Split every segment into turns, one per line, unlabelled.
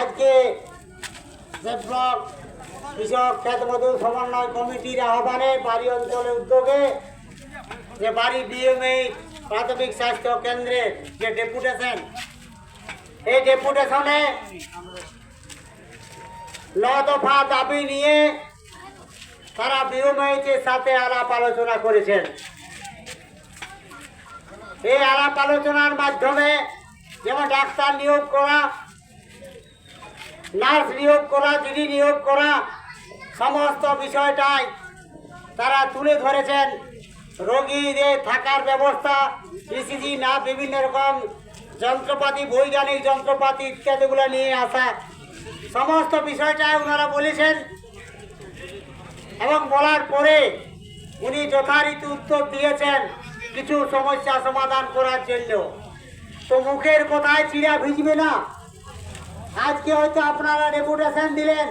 আজকে সমন্বয় কমিটির আহ্বানে বাড়ি অঞ্চলের উদ্যোগে যে বাড়ি প্রাথমিক স্বাস্থ্য কেন্দ্রের যে ডেপুটেশন, এই ডেপুটেশনে ন দফা দাবি নিয়ে তারা বিএমএইচের সাথে আলাপ আলোচনা করেছেন। এই আলাপ আলোচনার মাধ্যমে যেমন ডাক্তার নিয়োগ করা, নার্স নিয়োগ করা, দিদি নিয়োগ করা, সমস্ত বিষয়টাই তারা তুলে ধরেছেন। রোগীদের থাকার ব্যবস্থা ইসিজি না বিভিন্ন রকম যন্ত্রপাতি, বৈজ্ঞানিক যন্ত্রপাতি ইত্যাদিগুলো নিয়ে আসা। সমস্ত বিষয়টা ওনারা বলেছেন। এবং বলার পরে উনি যথারীতি উত্তর দিয়েছেন, কিছু সমস্যা সমাধান করার জন্য। তো মুখের কথায় চিড়া ভিজবে না। আজকে হয়তো আপনারা রেপুটেশন দিলেন।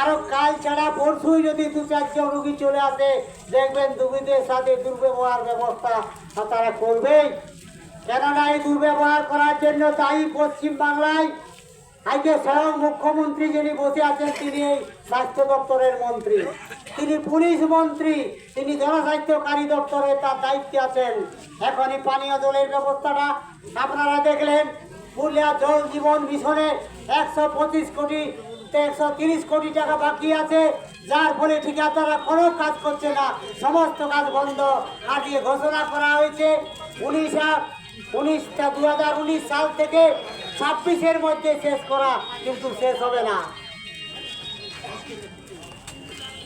আরও কাল ছাড়া পরশুই যদি দু চারজন রুগী চলে আসে, দেখবেন দুর্গীদের সাথে দুর্ব্যবহার ব্যবস্থা তারা করবেই। কেননা এই দুর্ব্যবহার করার জন্য তাই পশ্চিম বাংলায় আজকে স্বয়ং মুখ্যমন্ত্রী যিনি বসে আছেন, তিনি এই স্বাস্থ্য দপ্তরের মন্ত্রী। তিনি পুলিশ মন্ত্রী, তিনি জনস্বাস্থ্যকারী দপ্তরে তার দায়িত্বে আছেন। এখনই পানীয় জলের ব্যবস্থাটা আপনারা দেখলেন। পুরুলিয়া জল জীবন মিশনে একশো পঁচিশ কোটি একশো তিরিশ কোটি টাকা বাকি আছে। যার ফলে ঠিকাদাররা কোনো কাজ করছে না, সমস্ত কাজ বন্ধ। আজকে ঘোষণা করা হয়েছে, উনিশা উনিশটা দু হাজার উনিশ সাল থেকে ছাব্বিশের মধ্যে শেষ করা কিন্তু শেষ হবে না।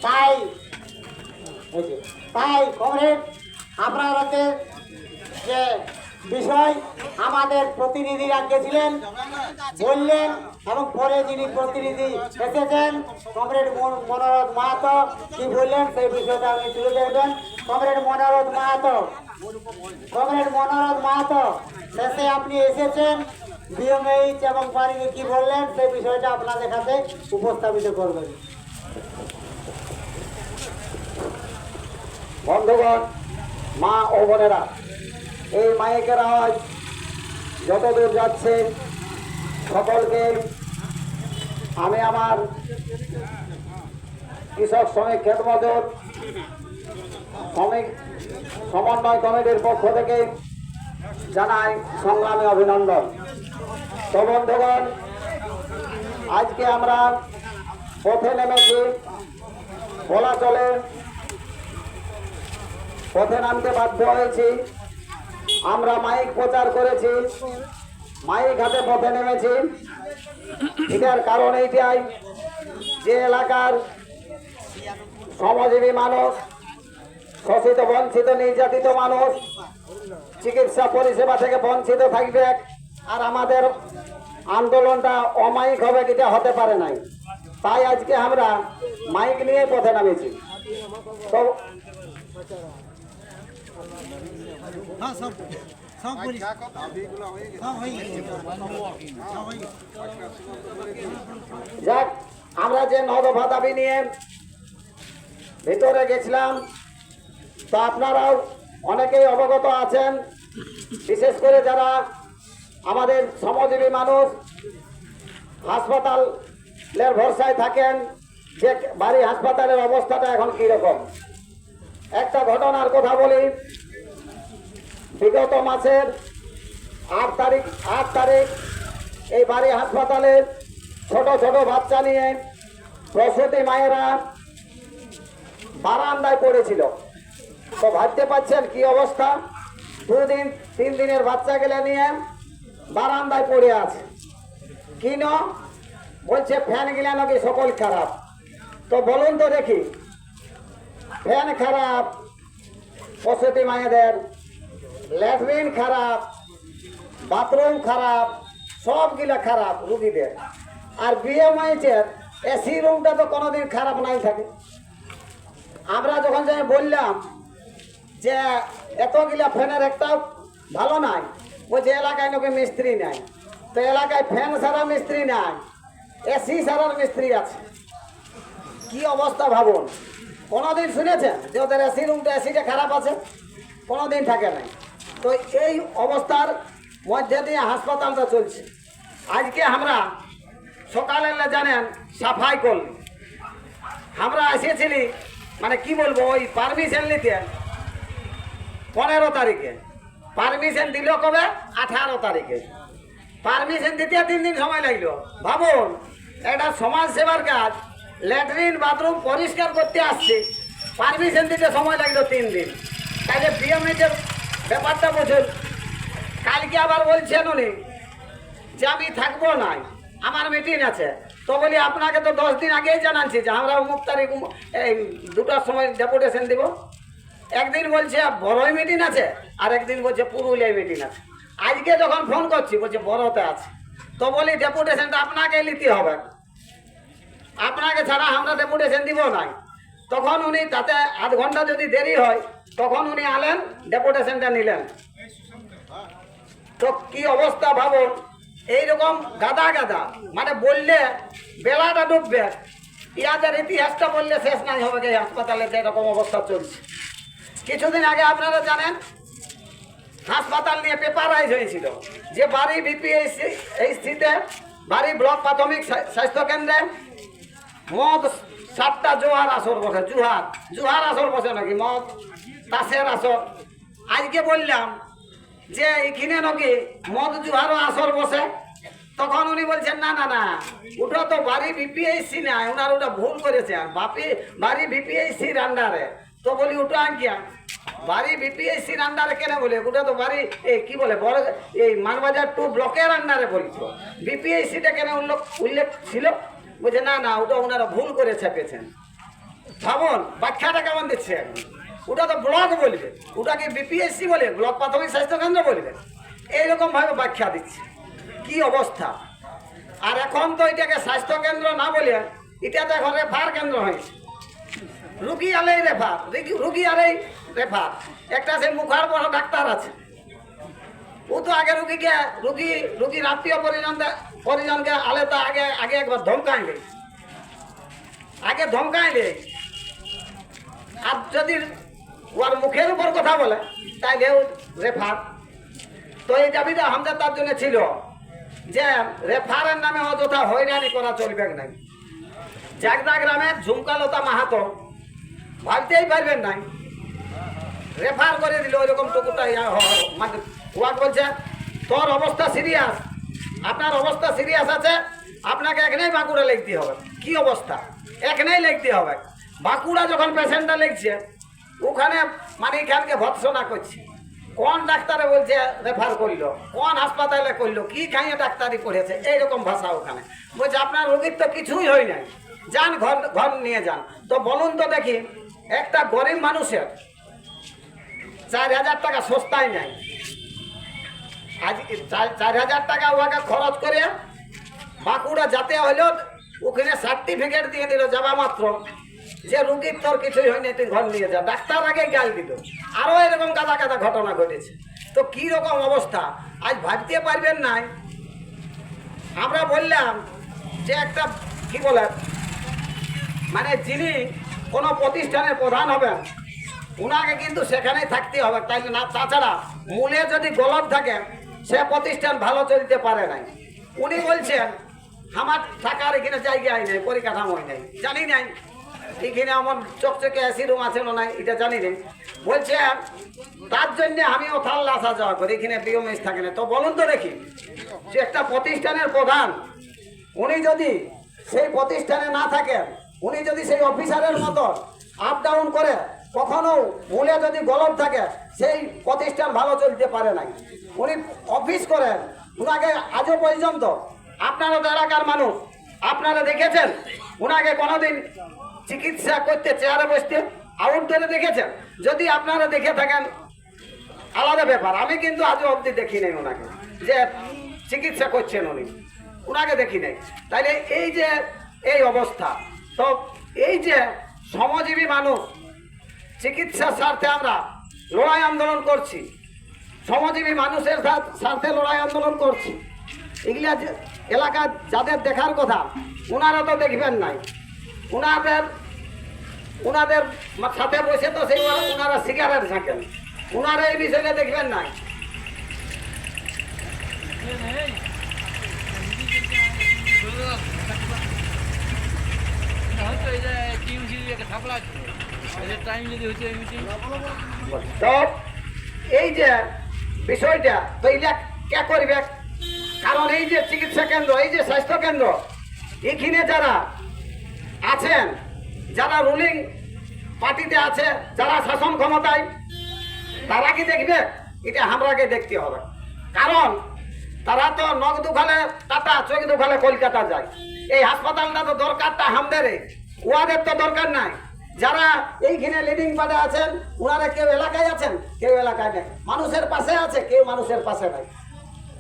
তাই তাই কমরেড আপনাদের যে বিষয়, আমাদের প্রতিনিধিরা গেছিলেন বললেন এবং পরে যিনি প্রতিনিধি এসেছেন, কমরেড মনোরথ মাহাতো, কি বললেন সেই বিষয়টা আপনি তুলে ধরবেন। কমরেড মনোরথ মাহাতো, কমরেড মনোরথ মাহাতো, শেষে আপনি এসেছেন বিএমএইচ এবং বাড়িতে কি বললেন, সেই বিষয়টা আপনাদের কাছে উপস্থাপিত করবেন।
বন্ধুগণ, মা ও বোনেরা, এই মাইকের আওয়াজ যতদূর যাচ্ছে, সকলকে আমি আমার কৃষক শ্রমিক ক্ষেত মজুর শ্রমিক সমন্বয় কমিটির পক্ষ থেকে জানাই সংগ্রামী অভিনন্দন। তো আজকে আমরা পথে নেমেছি, বলা চলে পথে নামতে বাধ্য হয়েছি। আমরা মাইক প্রচার করেছি, মাইক হাতে পথে নেমেছি। এটার কারণ এইটাই যে এলাকার শ্রমজীবী মানুষ, শোষিত, বঞ্চিত, নির্যাতিত মানুষ, চিকিৎসা পরিষেবা থেকে বঞ্চিত থাকবে আর আমাদের আন্দোলনটা অমাইক হবে এটা হতে পারে নাই তাই আজকে আমরা মাইক নিয়ে পথে নামেছি। তো
হ্যাঁ
যাক আমরা যে নদফা দাবি নিয়ে ভিতরে গেছিলাম তো আপনারাও অনেকেই অবগত আছেন। বিশেষ করে যারা আমাদের শ্রমজীবী মানুষ হাসপাতালের ভরসায় থাকেন যে বাড়ি হাসপাতালের অবস্থাটা এখন কীরকম। একটা ঘটনার কথা বলি। বিগত মাসের আট তারিখ আট তারিখ এই বাড়ি হাসপাতালে ছোট ছোট বাচ্চা নিয়ে প্রসূতি মায়েরা বারান্দায় পড়েছিল। তো ভাবতে পারছেন কি অবস্থা? দুদিন, তিন দিনের বাচ্চা গেলে নিয়ে বারান্দায় পড়ে আছে। কিন? বলছে, ফ্যান গিলা নাকি সকল খারাপ। তো বলুন তো দেখি। ফ্যান খারাপ প্রসূতি মায়েদের, ল্যাট্রিন খারাপ, বাথরুম খারাপ, সবগুলা খারাপ রুগীদের। আর বিএমআইচের এসি রুমটা তো কোনোদিন খারাপ নাই থাকে। আমরা যখন যাই বললাম যে এতগুলা ফ্যানের একটাও ভালো নাই বলছে এলাকায় নাকি মিস্ত্রি নাই তো এলাকায় ফ্যান সারা মিস্ত্রি নাই এসি সারার মিস্ত্রি আছে কি অবস্থা ভাবুন কোনোদিন শুনেছেন যে ওদের এসি রুমটা এসিটা খারাপ আছে কোনোদিন থাকে নাই তো এই অবস্থার মধ্যে দিয়ে হাসপাতালটা চলছে আজকে আমরা সকালে জানেন সাফাই করলি আমরা এসেছিলি মানে কি বলব ওই পারমিশন নিতে পনেরো তারিখে পারমিশন দিল কবে? আঠারো তারিখে। পারমিশন দিতে তিন দিন সময় লাগল। ভাবুন একটা সমাজ সেবার কাজ। ল্যাট্রিন বাথরুম পরিষ্কার করতে আসছে। পারমিশন দিতে সময় লাগল তিন দিন। তাহলে পিএমএইচের ব্যাপারটা বুঝুন কালকে আবার বলছেন উনি যে আমি থাকব নাই আমার মিটিং আছে। তো বলি আপনাকে তো দশ দিন আগেই জানাচ্ছি যে আমরা অমুক তারিখ এই দুটার সময় ডেপুটেশন দিব। একদিন বলছে, বড়ই মিটিং আছে। আর একদিন বলছে, পুরুলিয়ায় মিটিং আছে। আজকে যখন ফোন করছি, বলছে, বড়তে আছে। তো বলি ডেপুটেশনটা আপনাকে নিতে হবে। আপনাকে ছাড়া আমরা ডেপুটেশন দিব নাই। তখন উনি, তাতে আধ ঘণ্টা যদি দেরি হয়, তখন উনি আলেন ডেপুটেশনটা নিলেন। তো কি অবস্থা ভাবুন? এইরকম গাদা গাদা মানে বললে বেলাটা ডুববে। ইয়াদের ইতিহাসটা বললে শেষ নাই হবে এই হাসপাতালে এরকম অবস্থা চলছে। কিছুদিন আগে আপনারা জানেন, হাসপাতাল নিয়ে পেপারাইজ হয়েছিল। যে বাড়ি বিপিএইচসি এই স্থিতে বাড়ি ব্লক প্রাথমিক স্বা- স্বাস্থ্য কেন্দ্রে, মদ, সাতটা জোহার আসর বসে জুহার জুহার আসর বসে নাকি মদ, তাসের আসর। আজকে বললাম যে এখানে নাকি মদ জুহারও আসর বসে। তখন উনি বলছেন, না না না, ওটা তো বাড়ি বিপিএইচসি না ওনার ওটা ভুল করেছে। বাপি, বাড়ি বিপিএইচসির আন্ডারে তো বলি ওটা আঙ্কিয়া বাড়ি বিপিএসসির আন্ডারে কেন বলে? ওটা তো বাড়ি এই কি বলে, বড়, এই মানবাজার টু ব্লকের আন্ডারে বলছো বিপিএসসিটা কেন উল্লেখ উল্লেখ ছিল? বলছে, না না, ওটা ওনারা ভুল করে ছাপিয়েছেন। ভাবুন, ব্যাখ্যাটা কেমন দিচ্ছে এখন? ওটা তো ব্লক বলবে ওটা কি বিপিএসসি বলে ব্লক প্রাথমিক স্বাস্থ্য কেন্দ্র বলবে। এইরকম ভাবে ব্যাখ্যা দিচ্ছে। কি অবস্থা? আর এখন তো এটাকে স্বাস্থ্য কেন্দ্র না বলে, এটা তো এখন রেফার কেন্দ্র হয়েছে। রুগী আলেই রেফার রুগী- আলেই রেফার। একটা সে মুখার বড় ডাক্তার আছে। ও তো আগে রুগীকে, রুগী রুগীর আত্মীয় পরিজন পরিজনকে আলে তো আগে আগে একবার ধমকাইলে। আগে ধমকাইলে। আর যদি ওর মুখের উপর কথা বলে, তাইলে রেফার। তো এই দাবিটা আমাদের তার জন্য ছিল যে রেফারের নামে অযথা হয়রানি করা চলবে না জাগদা গ্রামে ঝুমকালতা মাহাতো ভাবতেই পারবেন নাই। রেফার করে দিল, ওইরকম টুকুটা মানে ওয়াক বলছে, তোর অবস্থা সিরিয়াস আপনার অবস্থা সিরিয়াস আছে? আপনাকে এখানেই বাঁকুড়া লিখতে হবে। কি অবস্থা? এখানেই লিখতে হবে। বাঁকুড়া যখন পেশেন্টটা লিখছে, ওখানে মানে এখানকে ভৎসনা করছে। কোন ডাক্তারে বলছে রেফার করল? কোন হাসপাতালে করল? কি খাইয়ে ডাক্তারি পড়েছে? এইরকম ভাষা ওখানে। বলছে, আপনার রোগীর তো কিছুই হয় নাই। যান, ঘর ঘর নিয়ে যান। তো বলুন তো দেখি একটা গরিব মানুষের চার হাজার টাকা সস্তায় নাই আজ চার- হাজার টাকা ওকে খরচ করে বাঁকুড়া যাতে হইল, ওখানে সার্টিফিকেট দিয়ে দিল যাবা মাত্র। যে রুগীর তোর কিছুই হয়নি, তুই ঘর নিয়ে যা। ডাক্তার আগে গাল দিল। আরও এরকম কাদা কাদা ঘটনা ঘটেছে। তো কি রকম অবস্থা? আজ ভাবতে পারবেন নাই। আমরা বললাম যে একটা কি বলে মানে যিনি কোনো প্রতিষ্ঠানের প্রধান হবেন। উনাকে কিন্তু সেখানেই থাকতে হবে। তাই না? তাছাড়া মূলে যদি গলত থাকে, সে প্রতিষ্ঠান ভালো চলতে পারে নাই। উনি বলছেন, আমার থাকার এখানে জায়গায় নেই, পরিকাঠামোই নেই। জানি নাই। এখানে আমার চকচকে এসি রুম আছে না নাই, এটা জানি নেই। বলছে, তার জন্য আমিও থাল্লা আসা যাওয়া করি, এখানে বিএমএস থাকে না। তো বলুন তো দেখি, যে একটা প্রতিষ্ঠানের প্রধান, উনি যদি সেই প্রতিষ্ঠানে না থাকেন উনি যদি সেই অফিসারের মতো আপ ডাউন করে, কখনো মূলে যদি গলদ থাকে, সেই প্রতিষ্ঠান ভালো চলতে পারে নাই। উনি অফিস করেন, উনাকে আজও পর্যন্ত, আপনারা তো এলাকার মানুষ, আপনারা দেখেছেন? উনাকে কোনোদিন চিকিৎসা করতে, চেয়ারে বসতে আউটডোরে দেখেছেন? যদি আপনারা দেখে থাকেন, আলাদা ব্যাপার। আমি কিন্তু আজও অবধি দেখি নাই ওনাকে যে চিকিৎসা করছেন উনি। ওনাকে দেখি নাই। তাইলে এই যে, এই অবস্থা তো এই যে শ্রমজীবী মানুষ চিকিৎসার স্বার্থে আমরা লড়াই আন্দোলন করছি। শ্রমজীবী মানুষের স্বার্থে লড়াই আন্দোলন করছি। এগুলা এলাকা যাদের দেখার কথা ওনারা তো দেখবেন নাই। ওনাদের ওনাদের সাথে বসে তো সেই ওনারা সিগারেট থাকেন ওনারা এই বিষয়ে দেখবেন নাই
টাইম যদি হচ্ছে মিটিং
এই যে বিষয়টা, তো এইটা কে করবে? কারণ এই যে চিকিৎসা কেন্দ্র, এই যে স্বাস্থ্য কেন্দ্র, এখানে যারা আছেন, যারা রুলিং পার্টিতে আছে, যারা শাসন ক্ষমতায়, তারা কি দেখবে? এটা আমরাকে দেখতে হবে। কারণ তারা তো নখ দুখালে টাটা চোখ দুখালে কলকাতা যায়। এই হাসপাতালটা তো দরকারটা আমাদের ওয়াদের তো দরকার নাই। যারা এইখানে লিডিং পার্টে আছেন ওনারা কেউ এলাকায় আছেন? কেউ এলাকায় নেই। মানুষের পাশে আছে, কেউ মানুষের পাশে নাই।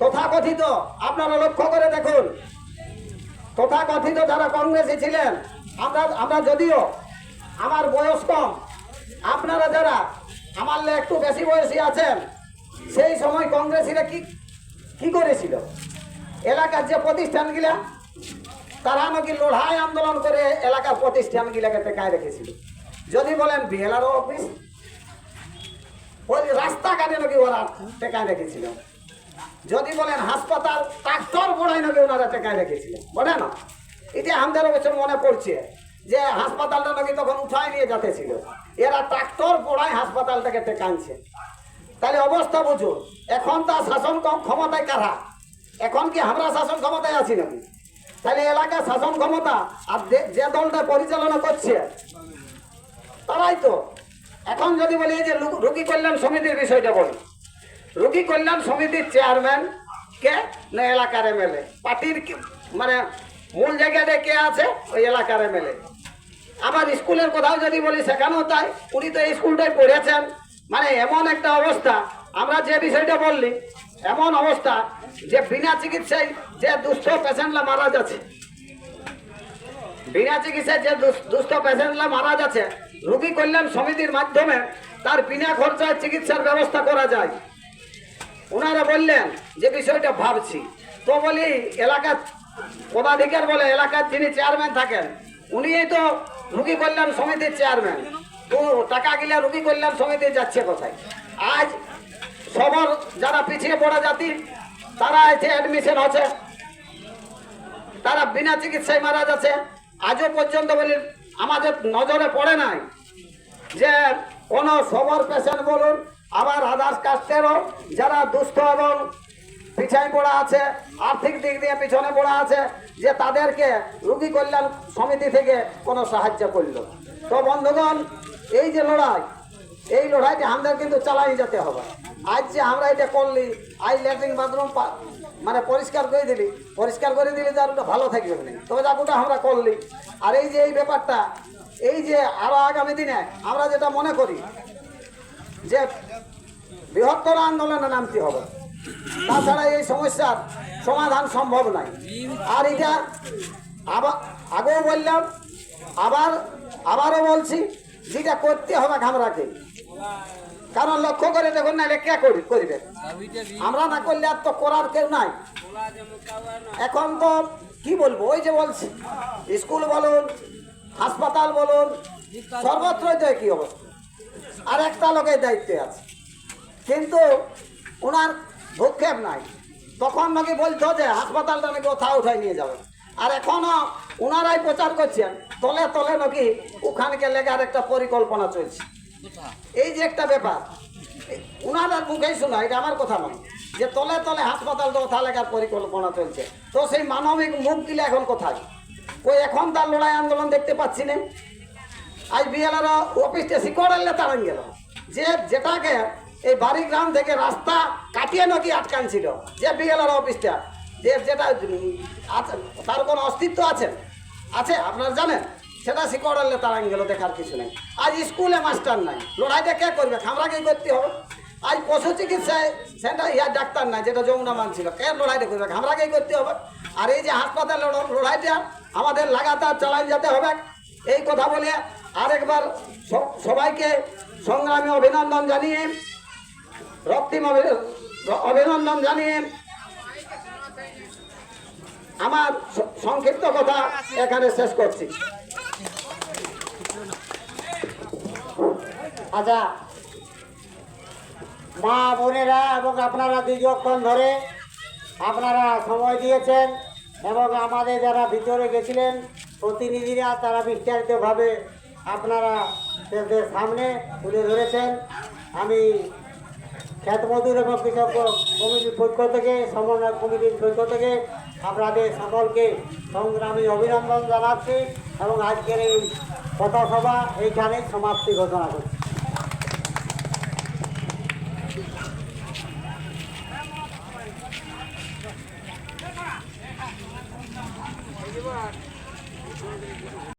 তথাকথিত আপনারা লক্ষ্য করে দেখুন, তথাকথিত যারা কংগ্রেসে ছিলেন, আমরা আমরা যদিও আমার বয়স কম, আপনারা যারা আমার একটু বেশি বয়সী আছেন, সেই সময় কংগ্রেসীরা কি কি করেছিল? এলাকার যে প্রতিষ্ঠানগুলা তারা নাকি লড়াই আন্দোলন করে এলাকার প্রতিষ্ঠানগুলাকে টেকায় রেখেছিল। যদি বলেন বিএলআর অফিস, ওই রাস্তাঘাটে নাকি ওরা টেকায় রেখেছিল। যদি বলেন হাসপাতাল, ট্রাক্টর বোড়াই নাকি ওনারা টেকায় রেখেছিলেন বলে না? এটা আমাদের অবশ্য মনে পড়ছে যে হাসপাতালটা নাকি তখন উঠায় নিয়ে যেতেছিল এরা ট্রাক্টর পোড়ায় হাসপাতালটাকে টেকানছে তাহলে অবস্থা বুঝুন, এখন তার শাসন ক্ষমতায় কারা? এখন কি আমরা শাসন ক্ষমতায় আছি নাকি? তাহলে এলাকার শাসন ক্ষমতা আর যে- দলটা পরিচালনা করছে, তারাই তো। এখন যদি বলি যে রোগী কল্যাণ সমিতির বিষয়টা বলি। রোগী কল্যাণ সমিতির চেয়ারম্যান কে? না, এলাকার এমএলএ। পার্টির মানে মূল জায়গাটা কে আছে? ওই এলাকার এমএলএ। আবার স্কুলের কোথাও যদি বলি, সেখানেও তাই। উনি তো এই স্কুলটাই পড়েছেন। মানে এমন একটা অবস্থা। আমরা যে বিষয়টা বললি, এমন অবস্থা যে বিনা চিকিৎসায় যে দুস্থ পেশেন্টরা মারা যাচ্ছে, বিনা চিকিৎসায় যে দুস- দুস্থ পেশেন্টরা মারা যাচ্ছে, রোগী কল্যাণ সমিতির মাধ্যমে তার বিনা খরচায় চিকিৎসার ব্যবস্থা করা যায়। ওনারা বললেন, যে বিষয়টা ভাবছি। তো বলি, এলাকার পদাধিকার বলে এলাকার যিনি চেয়ারম্যান থাকেন উনি তো রুগী কল্যাণ সমিতির চেয়ারম্যান। তো টাকা গিলা রুগী কল্যাণ সমিতি যাচ্ছে কোথায়? আজ সবার যারা পিছিয়ে পড়া জাতি তারা এসে অ্যাডমিশন আছে। তারা বিনা চিকিৎসায় মারা যাচ্ছে। আজও পর্যন্ত বলি, আমাদের নজরে পড়ে নাই যে কোনো সবর পেশেন্ট বলুন, আবার আদার্স কাস্টেরও যারা দুস্থ এবং পিছাই পড়া আছে, আর্থিক দিক দিয়ে পিছনে পড়া আছে, যে তাদেরকে রুগী কল্যাণ সমিতি থেকে কোনো সাহায্য করল। তো বন্ধুগণ, এই যে লড়াই, এই লড়াইটা আমাদের কিন্তু চালাই যেতে হবে। আজ যে আমরা এটা করলি, আজ ল্যাট্রিন বাথরুম মানে পরিষ্কার করে দিলি, পরিষ্কার করে দিলি তার ওটা ভালো থাকবে না তবে যাক ওটা আমরা করলি। আর এই যে এই ব্যাপারটা, এই যে আরও আগামী দিনে আমরা যেটা মনে করি, যে বৃহত্তর আন্দোলনে নামতে হবে। তাছাড়া এই সমস্যার সমাধান সম্ভব নাই আর এটা আবার আগেও বললাম, আবার আবারও বলছি, যেটা করতে হবে আমরাকে কারণ লক্ষ্য করে দেখুন না কে করি করবে? আমরা না করলে আর তো করার কেউ নাই। এখন তো কি বলব ওই যে বলছি স্কুল বলুন হাসপাতাল বলুন সর্বত্রই তো কি অবস্থা। আর একটা লোকের দায়িত্বে আছে। কিন্তু ওনার ভূক্ষেপ নাই। তখন নাকি বলতো যে হাসপাতালটা নাকি কোথাও উঠাই নিয়ে যাবে। আর এখনও ওনারাই প্রচার করছেন তলে তলে নাকি ওখানকে লেগার একটা পরিকল্পনা চলছে। এই যে একটা ব্যাপার ওনার মুখেই শোনা, এটা আমার কথা নয়। যে তলে তলে হাসপাতালটা কোথা লেখার পরিকল্পনা চলছে। তো সেই মানবিক মুখ দিলে এখন কোথায়? ওই এখন তার লড়াই আন্দোলন দেখতে পাচ্ছি না। আজ বিএলআর অফিসটা শিকড়ালে তাড়ান গেল। যে যেটাকে এই বাড়ি গ্রাম থেকে রাস্তা কাটিয়ে নাকি আটকান ছিল যে বিএলআর অফিসটা, যে যেটা আছে, তার কোনো অস্তিত্ব আছে? আছে, আপনারা জানেন? সেটা শিকড়ালে তাড়ান গেল দেখার কিছু নেই। আজ স্কুলে মাস্টার নাই। লড়াইটা কে করবে? আমরাকেই করতে হবে। আজ পশু চিকিৎসায় সেটা ইয়ার ডাক্তার নাই, যেটা যমুনা মান ছিল। কে লড়াইটা করবে? আমরাকেই করতে হবে। আর এই যে হাসপাতাল লড়াইটা আমাদের লাগাতার চালাই যেতে হবে। এই কথা বলে আরেকবার সবাইকে সংগ্রামী অভিনন্দন জানিয়ে, রক্তিম অভিনন্দন জানিয়ে আমার সংক্ষিপ্ত কথা এখানে শেষ করছি।
আচ্ছা মা বোনেরা এবং আপনারা দীর্ঘক্ষণ ধরে আপনারা সময় দিয়েছেন এবং আমাদের যারা ভিতরে গেছিলেন, প্রতিনিধিরা তারা বিস্তারিতভাবে আপনারা সামনে তুলে ধরেছেন। আমি খ্যাত মজুর এবং কৃষক কমিটির পক্ষ থেকে সমন্বয় কমিটির পক্ষ থেকে আপনাদের সকলকে সংগ্রামী অভিনন্দন জানাচ্ছি এবং আজকের এই পথসভা এইখানে সমাপ্তি ঘোষণা করছি।